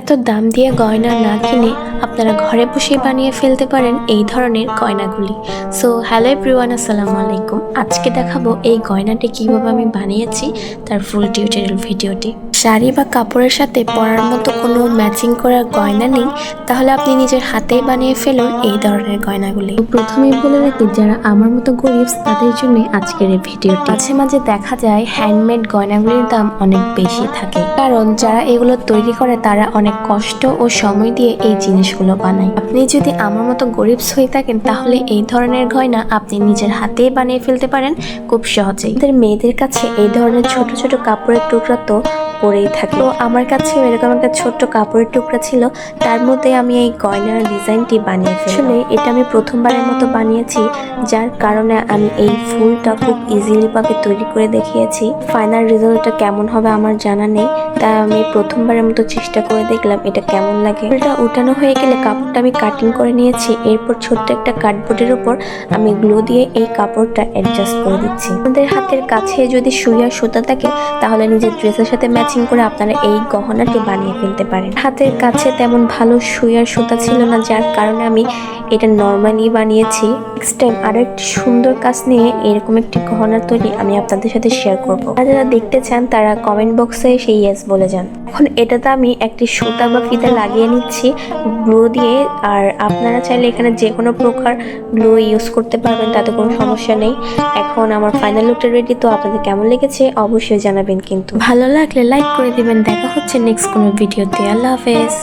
এত দাম দিয়ে গয়না না কিনে আপনারা ঘরে বসেই বানিয়ে ফেলতে পারেন এই ধরনের গয়নাগুলি। সো হ্যালো এভরিওয়ান আসসালামু আলাইকুম। আজকে দেখাবো এই গয়নাটি কীভাবে আমি বানিয়েছি, তার ফুল টিউটোরিয়াল ভিডিওটি। শাড়ি বা কাপড়ের সাথে পরার মতো কোনো ম্যাচিং করার গয়না নেই, তাহলে আপনি নিজের হাতেই বানিয়ে ফেলুন এই ধরনের গয়নাগুলি। প্রথমেই বলে রাখি, যারা আমার মতো গরিব তাদের জন্য আজকের এই ভিডিওটি। মাঝে মাঝে দেখা যায় হ্যান্ডমেড গয়নাগুলির দাম অনেক বেশি থাকে। কারণ যারা এগুলো তৈরি করে, তারা অনেক কষ্ট ও সময় দিয়ে এই জিনিসগুলো বানায় আপনি যদি আমার মতো গরিব হয়ে থাকেন, তাহলে এই ধরনের গয়না আপনি নিজের হাতেই বানিয়ে ফেলতে পারেন খুব সহজেই। মেয়েদের কাছে এই ধরনের ছোট ছোট কাপড়ের টুকরা তো পরেই থাকি তো আমার কাছে এরকম একটা ছোট্ট কাপড়ের টুকরা ছিল। তার মধ্যে আমি এই গয়নার ডিজাইনটি বানিয়ে আসলে এটা আমি প্রথমবারের মতো বানিয়েছি, যার কারণে আমি এই ফুলটা খুব ইজিলি ভাবে তৈরি করে দেখিয়েছি। ফাইনাল রেজাল্টটা কেমন হবে আমার জানা নেই তাই আমি প্রথমবারের মতো চেষ্টা করে দেখলাম এটা কেমন লাগে। ফুলটা উঠানো হয়ে গেলে কাপড়টা আমি কাটিং করে নিয়েছি। এরপর ছোট্ট একটা কার্ডবোর্ডের উপর আমি গ্লো দিয়ে এই কাপড়টা অ্যাডজাস্ট করে দিচ্ছি। আমাদের হাতের কাছে যদি সুইয়া সুতা থাকে, তাহলে নিজের ড্রেসের সাথে ম্যাচিং করে আপনারা এই গহনাটি বানিয়ে ফেলতে পারেন। হাতের কাছে তেমন ভালো সুইয়ার সুতা ছিল না, যার কারণে আমি এটা নর্মালি বানিয়েছি। নেক্সট টাইম আরও একটি সুন্দর কাজ নিয়ে এরকম একটি গহনা তৈরি আমি আপনাদের সাথে শেয়ার করব। যারা দেখতে চান, তারা কমেন্ট বক্সে সেই ইয়েস বলে যান। এখন এটাতে আমি একটি সুতা বা ফিতা লাগিয়ে নিচ্ছি গ্লো দিয়ে। আর আপনারা চাইলে এখানে যে কোনো প্রকার গ্লো ইউজ করতে পারবেন, তাতে কোনো সমস্যা নেই। এখন আমার ফাইনাল লুকটা রেডি তো আপনাদের কেমন লেগেছে অবশ্যই জানাবেন কিন্তু। ভালো লাগলে লাইক করে দিবেন। দেখা হচ্ছে নেক্সট কোনো ভিডিওতে আল্লাহ হাফেজ।